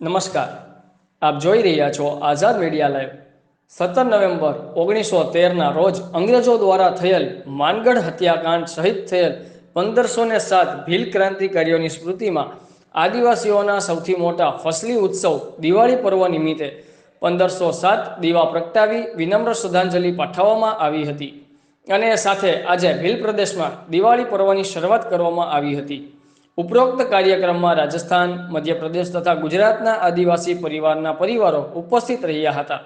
નમસ્કાર. આપ જોઈ રહ્યા છો આઝાદ મીડિયા લાઈવ. સત્તર નવેમ્બર ઓગણીસો તેરના રોજ અંગ્રેજો દ્વારા થયેલ માનગઢ હત્યાકાંડ શહીદ થયેલ પંદરસો ને સાત ભીલ ક્રાંતિકારીઓની સ્મૃતિમાં આદિવાસીઓના સૌથી મોટા ફસલી ઉત્સવ દિવાળી પર્વ નિમિત્તે પંદરસો સાત દીવા પ્રગટાવી વિનમ્ર શ્રદ્ધાંજલિ પાઠવવામાં આવી હતી. અને સાથે આજે ભીલ પ્રદેશમાં દિવાળી પર્વની શરૂઆત કરવામાં આવી હતી. ઉપરોક્ત કાર્યક્રમમાં રાજસ્થાન, મધ્યપ્રદેશ તથા ગુજરાતના આદિવાસી પરિવારના પરિવારો ઉપસ્થિત રહ્યા હતા.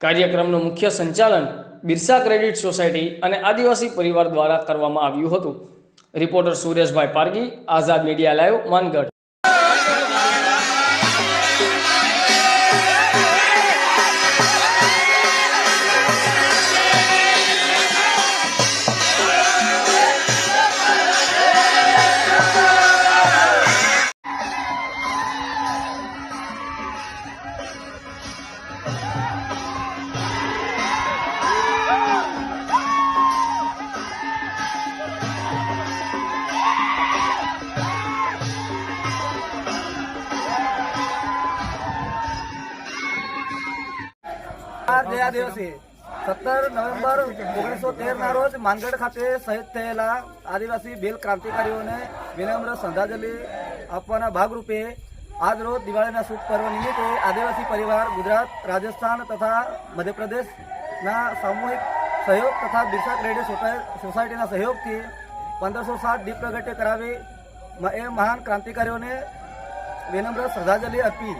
કાર્યક્રમનું મુખ્ય સંચાલન બિરસા ક્રેડિટ સોસાયટી અને આદિવાસી પરિવાર દ્વારા કરવામાં આવ્યું હતું. Reporter Sureshbhai Pargi, Azad media live, Mangadh. જયા દિવસે સત્તર નવેમ્બર ઓગણીસો તેર રોજ માનગઢ ખાતે શહીદ થયેલા આદિવાસી ભીલ ક્રાંતિકારીઓને વિનમ્ર શ્રદ્ધાંજલિ આપવાના ભાગરૂપે આજ રોજ દિવાળીના શુભ પર્વ નિમિત્તે આદિવાસી પરિવાર ગુજરાત રાજસ્થાન તથા મધ્યપ્રદેશના સામૂહિક સહયોગ તથા બિરસા રેડિયો સોસાય- સોસાયટીના સહયોગથી પંદરસો સાત દીપ પ્રગટ્ય કરાવી એ મહાન ક્રાંતિકારીઓને વિનમ્ર શ્રદ્ધાંજલિ અર્પી